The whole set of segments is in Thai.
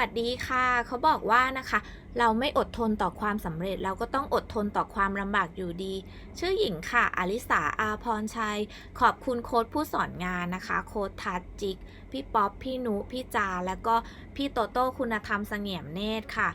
วัสดีค่ะ เขาบอกว่านะคะ เราไม่อดทนต่อความสำเร็จ เราก็ต้องอดทนต่อความลำบากอยู่ดี ชื่อหญิงค่ะ อลิสาอาพรชัย ขอบคุณโค้ดผู้สอนงานนะคะ โค้ดทัดจิก พี่ป๊อป พี่นุ พี่จา แล้วก็พี่โตโต้คุณธรรมเสงี่ยมเนตรค่ะ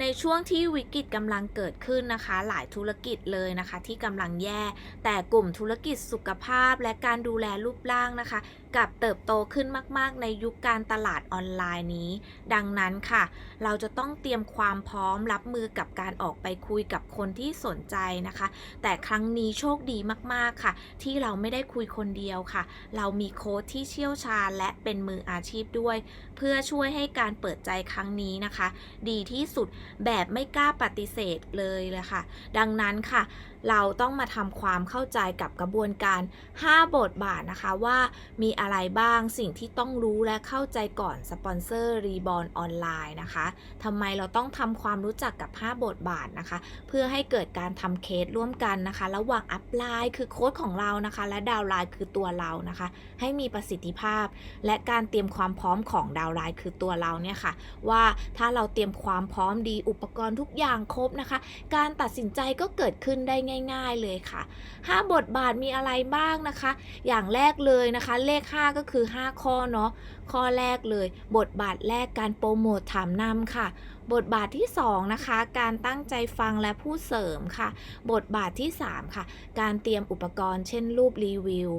ในช่วงที่วิกฤตกำลังเกิดขึ้นนะคะ หลายธุรกิจเลยนะคะ ที่กำลังแย่ แต่กลุ่มธุรกิจสุขภาพและการดูแลรูปร่างนะคะ กับเติบโตขึ้นมาก ๆ ในยุคการตลาดออนไลน์นี้ ดังนั้นค่ะ เราจะต้องเตรียมความพร้อมรับมือกับการออกไปคุยกับคนที่สนใจนะคะ แต่ครั้งนี้โชคดีมาก ๆ ค่ะ ที่เราไม่ได้คุยคนเดียวค่ะ เรามีโค้ชที่เชี่ยวชาญและเป็นมืออาชีพด้วย เพื่อช่วยให้การเปิดใจครั้งนี้นะคะ ดีที่สุดแบบไม่กล้าปฏิเสธเลยเลยค่ะ ดังนั้นค่ะ เราต้องมาทำความเข้าใจกับกระบวนการ 5 บทบาทนะคะว่ามีอะไรบ้างสิ่งที่ต้องรู้และเข้าใจก่อนสปอนเซอร์รีบอลออนไลน์นะคะทำไมเราต้องทำความรู้จักกับ 5 บทบาทนะคะ เพื่อให้เกิดการทำเคสร่วมกันนะคะ ระหว่างอัพไลน์คือโค้ดของเรานะคะ และดาวไลน์คือตัวเรานะคะ ให้มีประสิทธิภาพ และการเตรียมความพร้อมของดาวไลน์คือตัวเราเนี่ยค่ะ ว่าถ้าเราเตรียมความพร้อมดีอุปกรณ์ทุกอย่างครบนะคะ การตัดสินใจก็เกิดขึ้นได้ง่ายๆเลยค่ะ 5 บทบาทมีอะไรบ้างนะคะ อย่างแรกเลยนะคะ เลข 5 ก็คือ 5 ข้อเนาะข้อแรกเลย บทบาทแรกการโปรโมทถามนำค่ะ บทบาทที่ 2 นะคะ การตั้งใจฟังและพูดเสริมค่ะ บทบาทที่ 3 ค่ะ การเตรียมอุปกรณ์เช่นรูปรีวิว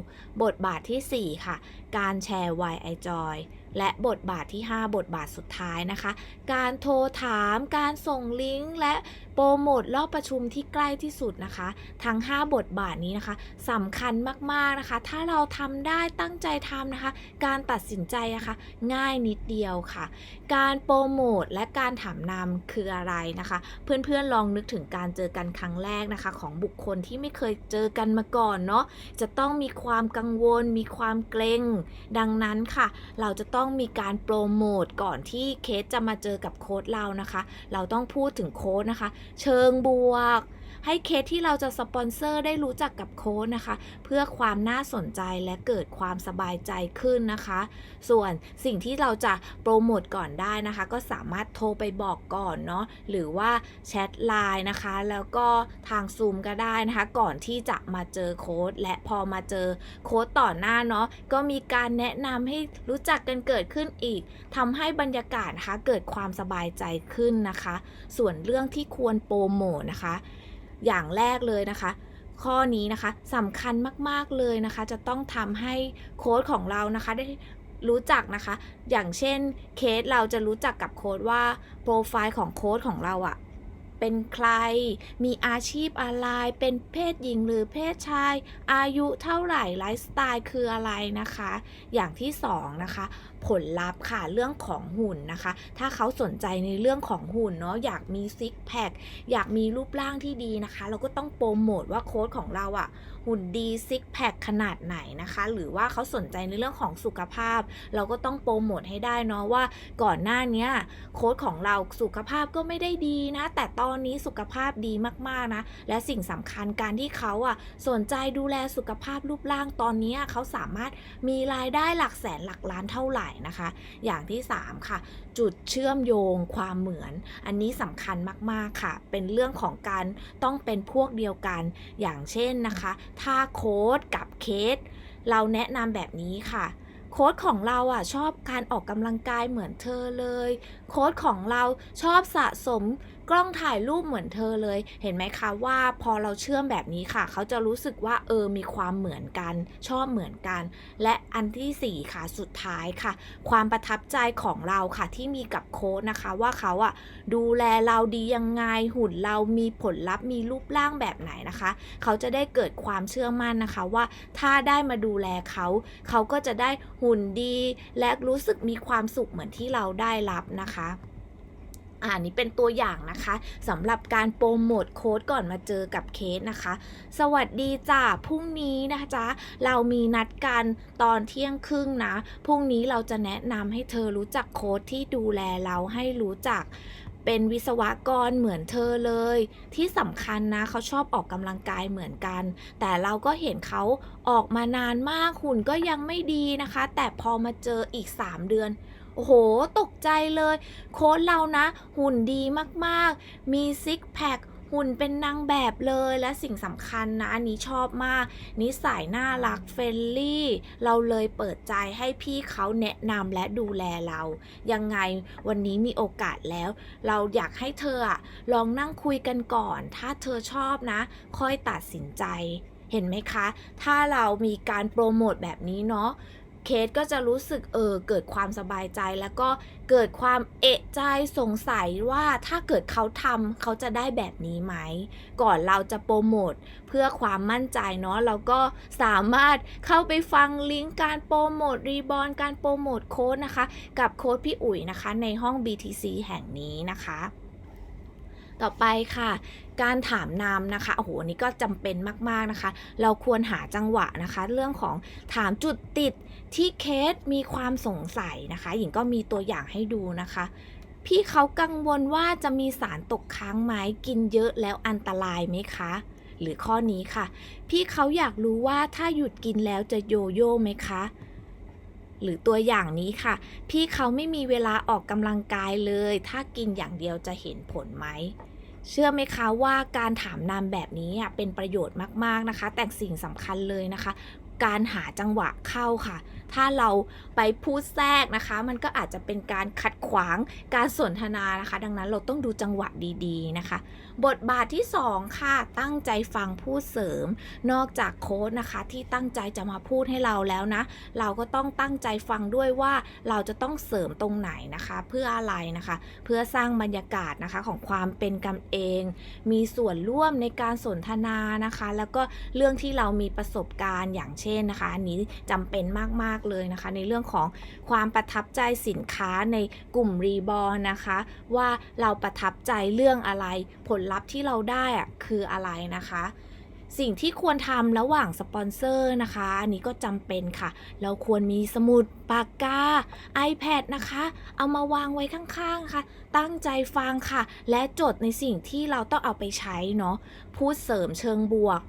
บทบาททีสี่4 ค่ะ การแชร์ Why I Joy และบทบาทที่ 5 บทบาทสุดท้ายนะคะ การโทรถาม การส่งลิงก์ และโปรโมทรอบประชุมที่ใกล้ที่สุดนะคะ ทั้ง 5 บทบาทนี้นะคะสำคัญมากๆนะคะ ถ้าเราทำได้ตั้งใจทำนะคะ การตัดสินใจนะคะ ง่ายนิดเดียวค่ะ การโปรโมทและการถามนำคืออะไรนะคะ เพื่อนๆลองนึกถึงการเจอกันครั้งแรกนะคะ ของบุคคลที่ไม่เคยเจอกันมาก่อนเนาะจะต้องมีความกังวล มีความเกรงดังนั้นค่ะ เราจะต้ององมีการโปรโมทก่อนที่เคสจะมาเจอกับโค้ดเรานะคะ เราต้องพูดถึงโค้ดนะคะ เชิงบวก ให้เคสที่เราจะสปอนเซอร์ได้รู้จักกับโค้ดนะคะ เพื่อความน่าสนใจและเกิดความสบายใจขึ้นนะคะ ส่วนสิ่งที่เราจะโปรโมทก่อนได้นะคะ ก็สามารถโทรไปบอกก่อนเนาะหรือว่าแชทไลน์นะคะ แล้วก็ทางซูมก็ได้นะคะ ก่อนที่จะมาเจอโค้ดและพอมาเจอโค้ดต่อหน้าเนาะก็มีการแนะนำให้รู้จักกันเกิดขึ้นอีกทำให้บรรยากาศนะคะเกิดความสบายใจขึ้นนะคะ ส่วนเรื่องที่ควรโปรโมทนะคะ อย่างแรกเลยนะคะ ข้อนี้นะคะสำคัญมากๆเลยนะคะ จะต้องทำให้โค้ดของเรานะคะได้รู้จักนะคะ อย่างเช่นเคสเราจะรู้จักกับโค้ดว่าโปรไฟล์ของโค้ดของเราอะเป็นใคร มีอาชีพอะไร เป็นเพศหญิงหรือเพศชาย อายุเท่าไหร่ ไลฟ์สไตล์คืออะไรนะคะ อย่างที่สองนะคะ ผลลัพธ์ค่ะเรื่องของหุ่นนะคะ ถ้าเขาสนใจในเรื่องของหุ่นเนาะอยากมีซิกแพคอยากมีรูปร่างที่ดีนะคะ เราก็ต้องโปรโมทว่าโค้ดของเราอะหุ่นดีซิกแพคขนาดไหนนะคะ หรือว่าเขาสนใจในเรื่องของสุขภาพ เราก็ต้องโปรโมทให้ได้เนาะว่าก่อนหน้านี้โค้ดของเราสุขภาพก็ไม่ได้ดีนะ แต่ตอนนี้สุขภาพดีมากๆนะ และสิ่งสำคัญการที่เขาอะสนใจดูแลสุขภาพรูปร่างตอนนี้เขาสามารถมีรายได้หลักแสนหลักล้านเท่าไหร่นะคะ อย่างที่ 3 ค่ะ จุดเชื่อมโยงความเหมือน อันนี้สำคัญมากๆค่ะ เป็นเรื่องของการต้องเป็นพวกเดียวกัน อย่างเช่นนะคะ ถ้าโค้ดกับเคส เราแนะนำแบบนี้ค่ะโค้ดของเราอะชอบการออกกำลังกายเหมือนเธอเลย โค้ดของเราชอบสะสม กล้องถ่ายรูปเหมือนเธอเลย เห็นไหมคะว่าพอเราเชื่อมแบบนี้ค่ะ เขาจะรู้สึกว่าเออมีความเหมือนกัน ชอบเหมือนกัน และอันที่สี่ค่ะสุดท้ายค่ะ ความประทับใจของเราค่ะที่มีกับโค้ดนะคะว่าเขาอะดูแลเราดียังไงหุ่นเรามีผลลัพธ์มีรูปร่างแบบไหนนะคะ เขาจะได้เกิดความเชื่อมั่นนะคะว่าถ้าได้มาดูแลเขาเขาก็จะได้หุ่นดี และรู้สึกมีความสุขเหมือนที่เราได้รับนะคะ อ่านี่เป็นตัวอย่างนะคะสำหรับการโปรโมทโค้ดก่อนมาเจอกับเคสนะคะ สวัสดีจ้าพรุ่งนี้นะจ๊ะเรามีนัดกันตอนเที่ยงครึ่งนะพรุ่งนี้เราจะแนะนำให้เธอรู้จักโค้ดที่ดูแลเราให้รู้จักเป็นวิศวกรเหมือนเธอเลย ที่สำคัญนะเขาชอบออกกำลังกายเหมือนกัน แต่เราก็เห็นเขาออกมานานมากหุ่นก็ยังไม่ดีนะคะ แต่พอมาเจออีก 3 เดือน โอ้โห ตกใจเลย โค้ชเรานะ หุ่นดีมากๆ มีซิกแพคหุ่นเป็นนางแบบเลยและสิ่งสำคัญนะ อันนี้ชอบมาก นิสัยน่ารักเฟรนลี่ เราเลยเปิดใจให้พี่เขาแนะนำและดูแลเรา ยังไงวันนี้มีโอกาสแล้ว เราอยากให้เธออะลองนั่งคุยกันก่อน ถ้าเธอชอบนะ ค่อยตัดสินใจ เห็นไหมคะ ถ้าเรามีการโปรโมทแบบนี้เนาะ เคสก็จะรู้สึกเออเกิดความสบายใจ แล้วก็เกิดความเอะใจสงสัยว่าถ้าเกิดเขาทำเขาจะได้แบบนี้ไหม ก่อนเราจะโปรโมทเพื่อความมั่นใจเนาะเราก็สามารถเข้าไปฟังลิงก์การโปรโมทรีบอลการโปรโมทโค้ดนะคะ กับโค้ดพี่อุ๋ยนะคะในห้อง BTC แห่งนี้นะคะ ต่อไปค่ะ การถามนามนะคะโอ้โหอันนี้ก็จำเป็นมากๆนะคะ เราควรหาจังหวะนะคะ เรื่องของถามจุดติดที่เคสมีความสงสัยนะคะ หญิงก็มีตัวอย่างให้ดูนะคะพี่เขากังวลว่าจะมีสารตกค้างไหมกินเยอะแล้วอันตรายไหมคะ หรือข้อนี้ค่ะ พี่เขาอยากรู้ว่าถ้าหยุดกินแล้วจะโยโย่ไหมคะ หรือตัวอย่างนี้ค่ะ พี่เขาไม่มีเวลาออกกำลังกายเลย ถ้ากินอย่างเดียวจะเห็นผลไหมเชื่อไหมคะว่าการถามนามแบบนี้เป็นประโยชน์มาก ๆ นะคะ แต่สิ่งสำคัญเลยนะคะ การหาจังหวะเข้าค่ะ ถ้าเราไปพูดแทรกนะคะ มันก็อาจจะเป็นการขัดขวางการสนทนานะคะ ดังนั้นเราต้องดูจังหวะดีๆนะคะ บทบาทที่ 2 ค่ะ ตั้งใจฟังพูดเสริม นอกจากโค้ดนะคะที่ตั้งใจจะมาพูดให้เราแล้วนะ เราก็ต้องตั้งใจฟังด้วยว่าเราจะต้องเสริมตรงไหนนะคะ เพื่ออะไรนะคะ เพื่อสร้างบรรยากาศนะคะของความเป็นกันเอง มีส่วนร่วมในการสนทนานะคะ แล้วก็เรื่องที่เรามีประสบการณ์อย่างเช่นนะคะอันนี้จำเป็นมากๆเลยนะคะ ในเรื่องของความประทับใจสินค้าในกลุ่มรีบอลนะคะ ว่าเราประทับใจเรื่องอะไรผลลัพธ์ที่เราได้อะคืออะไรนะคะสิ่งที่ควรทำระหว่างสปอนเซอร์นะคะ อันนี้ก็จำเป็นค่ะ เราควรมีสมุดปากกา iPad นะคะ เอามาวางไว้ข้างๆค่ะ ตั้งใจฟังค่ะ และจดในสิ่งที่เราต้องเอาไปใช้เนาะพูดเสริมเชิงบวก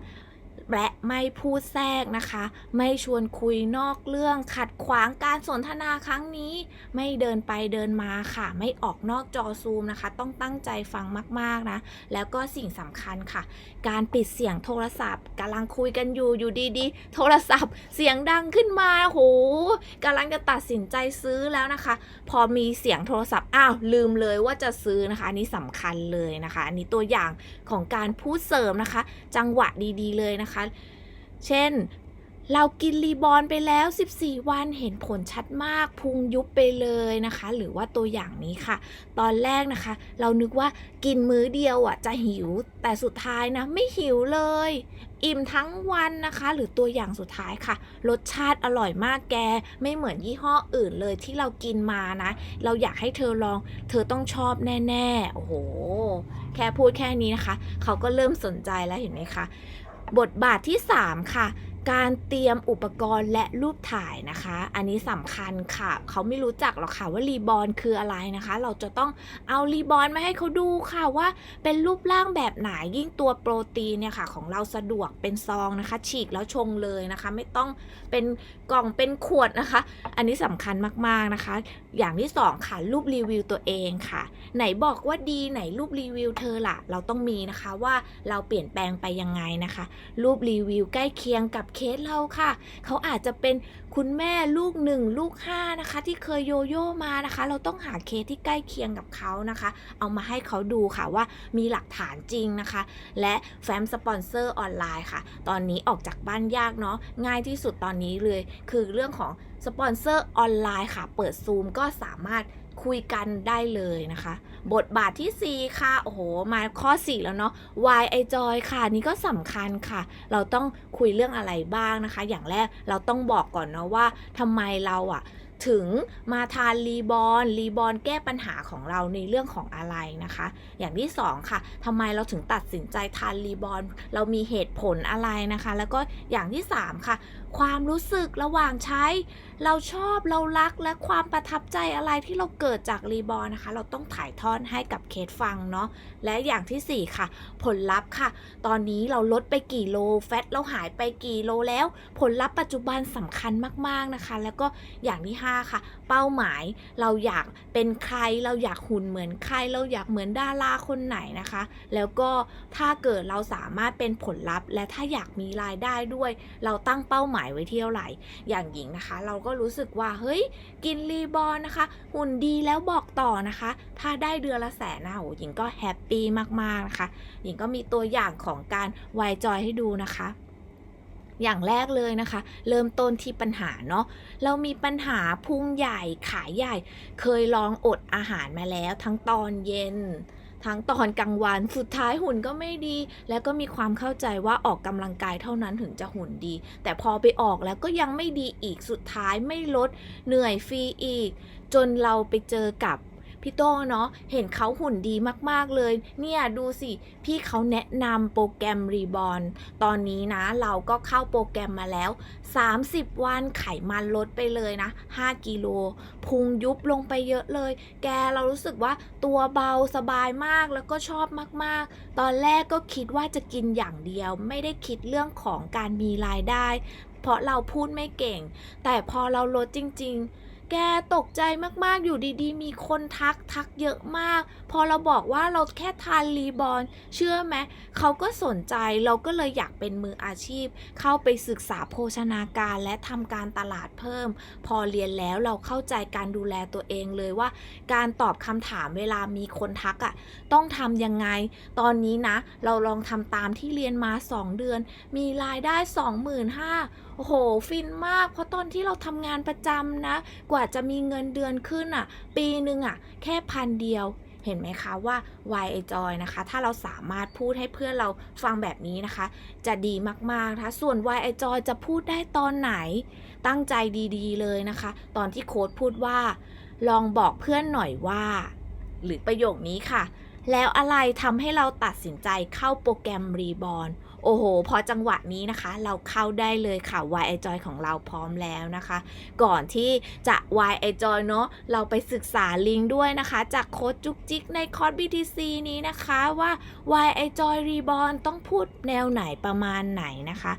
และไม่พูดแทรกนะคะ ไม่ชวนคุยนอกเรื่องขัดขวางการสนทนาครั้งนี้ ไม่เดินไปเดินมาค่ะ ไม่ออกนอกจอซูมนะคะ ต้องตั้งใจฟังมากๆนะ แล้วก็สิ่งสำคัญค่ะ การปิดเสียงโทรศัพท์กำลังคุยกันอยู่อยู่ดีๆ โทรศัพท์เสียงดังขึ้นมาโหกำลังจะตัดสินใจซื้อแล้วนะคะ พอมีเสียงโทรศัพท์อ้าวลืมเลยว่าจะซื้อนะคะอันนี้สำคัญเลยนะคะ อันนี้ตัวอย่างของการพูดเสริมนะคะ จังหวะดีๆเลยนะคะเช่น เรากินรีบอลไปแล้ว 14 วันเห็นผลชัดมากพุงยุบไปเลยนะคะ หรือว่าตัวอย่างนี้ค่ะ ตอนแรกนะคะ เรานึกว่ากินมื้อเดียวอะจะหิว แต่สุดท้ายนะไม่หิวเลย อิ่มทั้งวันนะคะ หรือตัวอย่างสุดท้ายค่ะ รสชาติอร่อยมากแก ไม่เหมือนยี่ห้ออื่นเลยที่เรากินมานะ เราอยากให้เธอลอง เธอต้องชอบแน่ๆ โอ้โห แค่พูดแค่นี้นะคะ เขาก็เริ่มสนใจแล้วเห็นไหมคะ บทบาทที่ 3 ค่ะ การเตรียมอุปกรณ์และรูปถ่ายนะคะ อันนี้สำคัญค่ะ เขาไม่รู้จักหรอกค่ะว่ารีบอลคืออะไรนะคะ เราจะต้องเอารีบอลมาให้เขาดูค่ะว่าเป็นรูปร่างแบบไหนยิ่งตัวโปรตีนเนี่ยค่ะ ของเราสะดวกเป็นซองนะคะ ฉีกแล้วชงเลยนะคะ ไม่ต้องเป็นกล่องเป็นขวดนะคะ อันนี้สำคัญมากๆนะคะ อย่างที่สองค่ะรูปรีวิวตัวเองค่ะ ไหนบอกว่าดีไหนรูปรีวิวเธอล่ะ เราต้องมีนะคะว่าเราเปลี่ยนแปลงไปยังไงนะคะ รูปรีวิวใกล้เคียงกับเคสเราค่ะ เขาอาจจะเป็นคุณแม่ลูกหนึ่งลูกห้านะคะ ที่เคยโยโย่มานะคะ เราต้องหาเคสที่ใกล้เคียงกับเขานะคะ เอามาให้เขาดูค่ะว่ามีหลักฐานจริงนะคะ และแฟ้มสปอนเซอร์ออนไลน์ค่ะ ตอนนี้ออกจากบ้านยากเนาะง่ายที่สุดตอนนี้เลย คือเรื่องของสปอนเซอร์ออนไลน์ค่ะ เปิดซูมก็สามารถ คุยกันได้เลยนะคะ บทบาทที่ 4 ค่ะ โอ้โห มาข้อ 4 แล้วเนาะ Why I Joy ค่ะ นี่ก็สำคัญค่ะ เราต้องคุยเรื่องอะไรบ้างนะคะ อย่างแรกเราต้องบอกก่อนเนาะว่าทำไมเราอะถึงมาทานรีบอลรีบอลแก้ปัญหาของเราในเรื่องของอะไรนะคะ อย่างที่2ค่ะทำไมเราถึงตัดสินใจทานรีบอลเรามีเหตุผลอะไรนะคะ แล้วก็อย่างที่3ค่ะ ความรู้สึกระหว่างใช้ เราชอบเรารักและความประทับใจอะไรที่เราเกิดจากรีบอร์นะคะ เราต้องถ่ายทอดให้กับเคสฟังเนาะและอย่างที่ 4 ค่ะ ผลลัพธ์ค่ะ ตอนนี้เราลดไปกี่โลแฟตเราหายไปกี่โลแล้ว ผลลัพธ์ปัจจุบันสำคัญมาก ๆนะคะ แล้วก็อย่างที่ 5 ค่ะ เป้าหมายเราอยากเป็นใครเราอยากหุ่นเหมือนใครเราอยากเหมือนดาราคนไหนนะคะ แล้วก็ถ้าเกิดเราสามารถเป็นผลลัพธ์ และถ้าอยากมีรายได้ด้วย เราตั้งเป้าหมายไว้ที่เท่าไหร่อย่างหญิงนะคะ เราก็รู้สึกว่าเฮ้ยกินรีบอร์นะคะ หุ่นดีแล้วบอกต่อนะคะ ถ้าได้เดือนละแสนนะโหหญิงก็แฮปปี้มากๆนะคะ หญิงก็มีตัวอย่างของการวายจอยให้ดูนะคะอย่างแรกเลยนะคะ เริ่มต้นที่ปัญหาเนาะเรามีปัญหาพุงใหญ่ ขาใหญ่ เคยลองอดอาหารมาแล้ว ทั้งตอนเย็น ทั้งตอนกลางวันสุดท้ายหุ่นก็ไม่ดี แล้วก็มีความเข้าใจว่าออกกำลังกายเท่านั้นถึงจะหุ่นดี แต่พอไปออกแล้วก็ยังไม่ดีอีกสุดท้ายไม่ลดเหนื่อยฟรีอีก จนเราไปเจอกับ พี่โต้เนาะเห็นเขาหุ่นดีมากๆเลย เนี่ยดูสิ พี่เขาแนะนำโปรแกรมรีบอ n ตอนนี้นะเราก็เข้าโปรแกรมมาแล้ว 30 วันไขมันลดไปเลยนะ 5 กิโล พุงยุบลงไปเยอะเลย แกเรารู้สึกว่าตัวเบาสบายมากแล้วก็ชอบมากๆ ตอนแรกก็คิดว่าจะกินอย่างเดียว ไม่ได้คิดเรื่องของการมีรายได้ เพราะเราพูดไม่เก่ง แต่พอเราลดจริง ๆ แกตกใจมากๆ อยู่ดีๆ มีคนทักทักเยอะมาก พอเราบอกว่าเราแค่ทานรีบอลเชื่อไหมเขาก็สนใจเราก็เลยอยากเป็นมืออาชีพ เข้าไปศึกษาโภชนาการและทำการตลาดเพิ่ม พอเรียนแล้วเราเข้าใจการดูแลตัวเองเลยว่า การตอบคำถามเวลามีคนทักอะ่ะต้องทำยังไง ตอนนี้นะ เราลองทำตามที่เรียนมา 2 เดือน มีรายได้ 25,000 โอ้โห ฟินมาก เพราะตอนที่เราทำงานประจำนะ กว่าจะมีเงินเดือนขึ้นอะ ปีหนึ่งอะ แค่พันเดียว เห็นไหมคะว่า Why I Joy นะคะ ถ้าเราสามารถพูดให้เพื่อนเราฟังแบบนี้นะคะ จะดีมากๆนะคะ ส่วน Why I Joy จะพูดได้ตอนไหน ตั้งใจดีๆ เลยนะคะ ตอนที่โค้ดพูดว่า ลองบอกเพื่อนหน่อยว่า หรือประโยคนี้ค่ะแล้วอะไรทำให้เราตัดสินใจเข้าโปรแกรมรีบอ n โอ้โห พอจังหวะนี้นะคะ เราเข้าได้เลยค่ะ YI Joy ของเราพร้อมแล้วนะคะ ก่อนที่จะ YI Joy เนาะเราไปศึกษาลิงก์ด้วยนะคะ จากโค้ดจุกจิกในคอร์ส BTC นี้นะคะว่า YI Joy Reborn ต้องพูดแนวไหนประมาณไหนนะคะ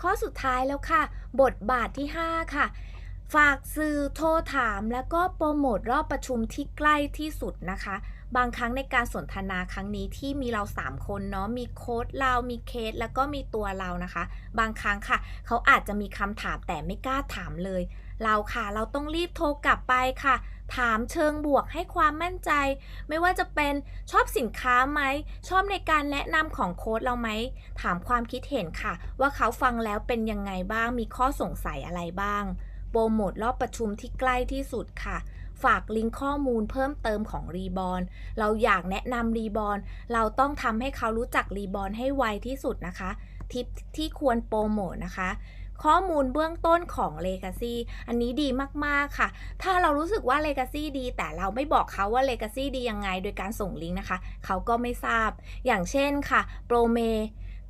ข้อสุดท้ายแล้วค่ะ บทบาทที่ 5 ค่ะฝากสื่อโทรถาม แล้วก็โปรโมทรอบประชุมที่ใกล้ที่สุดนะคะ บางครั้งในการสนทนาครั้งนี้ที่มีเรา 3 คนเนาะมีโค้ดเรา มีเคส แล้วก็มีตัวเรานะคะ บางครั้งค่ะ เขาอาจจะมีคำถามแต่ไม่กล้าถามเลย เราค่ะเราต้องรีบโทรกลับไปค่ะ ถามเชิงบวกให้ความมั่นใจ ไม่ว่าจะเป็นชอบสินค้าไหม ชอบในการแนะนำของโค้ดเราไหม ถามความคิดเห็นค่ะ ว่าเขาฟังแล้วเป็นยังไงบ้างมีข้อสงสัยอะไรบ้างโปรโมทรอบประชุมที่ใกล้ที่สุดค่ะ ฝากลิงก์ข้อมูลเพิ่มเติมของรีบอ n เราอยากแนะนำรีบอ n เราต้องทำให้เขารู้จักรีบอ n ให้ไวที่สุดนะคะทิปที่ควรโปรโมทนะคะ ข้อมูลเบื้องต้นของ Legacy อันนี้ดีมากๆค่ะ ถ้าเรารู้สึกว่า Legacy ดี แต่เราไม่บอกเขาว่า Legacy ดียังไง โดยการส่งลิงก์นะคะ เขาก็ไม่ทราบ อย่างเช่นค่ะ โปรเม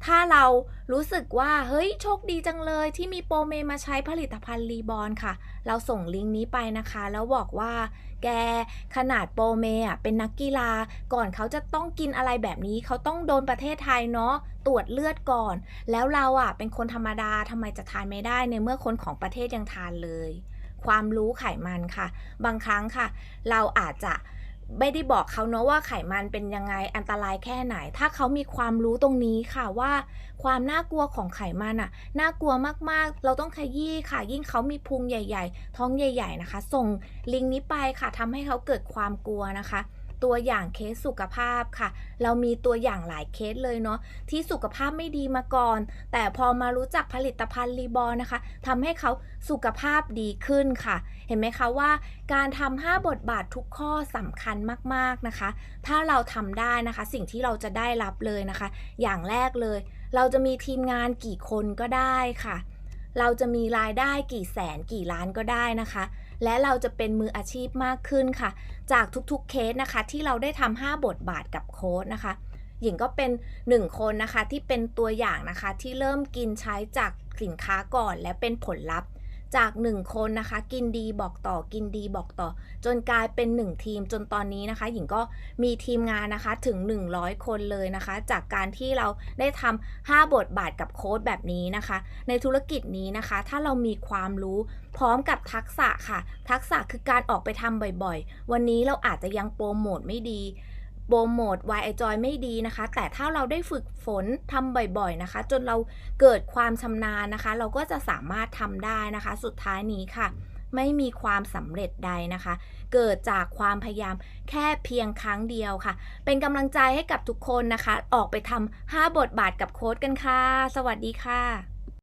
ถ้าเรารู้สึกว่าเฮ้ยโชคดีจังเลยที่มีโปรเมมาใช้ผลิตภัณฑ์รีบอ n ค่ะ เราส่งลิงก์นี้ไปนะคะ แล้วบอกว่า แกขนาดโปรเมอะเป็นนักกีฬาก่อนเขาจะต้องกินอะไรแบบนี้ เขาต้องโดนประเทศไทยเนาะตรวจเลือดก่อน แล้วเราอะเป็นคนธรรมดาทำไมจะทานไม่ได้ในเมื่อคนของประเทศยังทานเลย ความรู้ไขมันค่ะ บางครั้งค่ะ เราอาจจะ ไม่ได้บอกเขาเนาะว่าไขมันเป็นยังไงอันตรายแค่ไหน ถ้าเขามีความรู้ตรงนี้ค่ะว่า ความน่ากลัวของไขมันอะน่ากลัวมากๆ เราต้องขยี้ค่ะ ยิ่งเขามีพุงใหญ่ ๆ ท้องใหญ่ ๆนะคะ ส่งลิงก์นี้ไปค่ะทำให้เขาเกิดความกลัวนะคะ ตัวอย่างเคสสุขภาพค่ะ เรามีตัวอย่างหลายเคสเลยเนาะที่สุขภาพไม่ดีมาก่อน แต่พอมารู้จักผลิตภัณฑ์รีบอ n นะคะทำให้เขาสุขภาพดีขึ้นค่ะ เห็นไหมคะว่า การทำ5บทบาททุกข้อสำคัญมากๆนะคะ ถ้าเราทำได้นะคะ สิ่งที่เราจะได้รับเลยนะคะ อย่างแรกเลย เราจะมีทีมงานกี่คนก็ได้ค่ะ เราจะมีรายได้กี่แสนกี่ล้านก็ได้นะคะ และเราจะเป็นมืออาชีพมากขึ้นค่ะ จากทุกๆเคสนะคะ ที่เราได้ทำ5บทบาทกับโค้ดนะคะ หญิงก็เป็นหนึ่งคนนะคะที่เป็นตัวอย่างนะคะที่เริ่มกินใช้จากสินค้าก่อนและเป็นผลลัพธ์ จากหนึ่งคนนะคะ กินดีบอกต่อกินดีบอกต่อ จนกลายเป็นหนึ่งทีมจนตอนนี้นะคะ หญิงก็มีทีมงานนะคะถึง 100 คนเลยนะคะ จากการที่เราได้ทำ5บทบาทกับโค้ดแบบนี้นะคะ ในธุรกิจนี้นะคะ ถ้าเรามีความรู้พร้อมกับทักษะค่ะ ทักษะคือการออกไปทำบ่อยๆ วันนี้เราอาจจะยังโปรโมทไม่ดี โปรโมท Why I Joy ไม่ดีนะคะ แต่ถ้าเราได้ฝึกฝนทำบ่อยๆนะคะ จนเราเกิดความชำนาญนะคะ เราก็จะสามารถทำได้นะคะ สุดท้ายนี้ค่ะ ไม่มีความสำเร็จใดนะคะ เกิดจากความพยายามแค่เพียงครั้งเดียวค่ะ เป็นกำลังใจให้กับทุกคนนะคะ ออกไปทำ5บทบาทกับโค้ดกันค่ะ สวัสดีค่ะ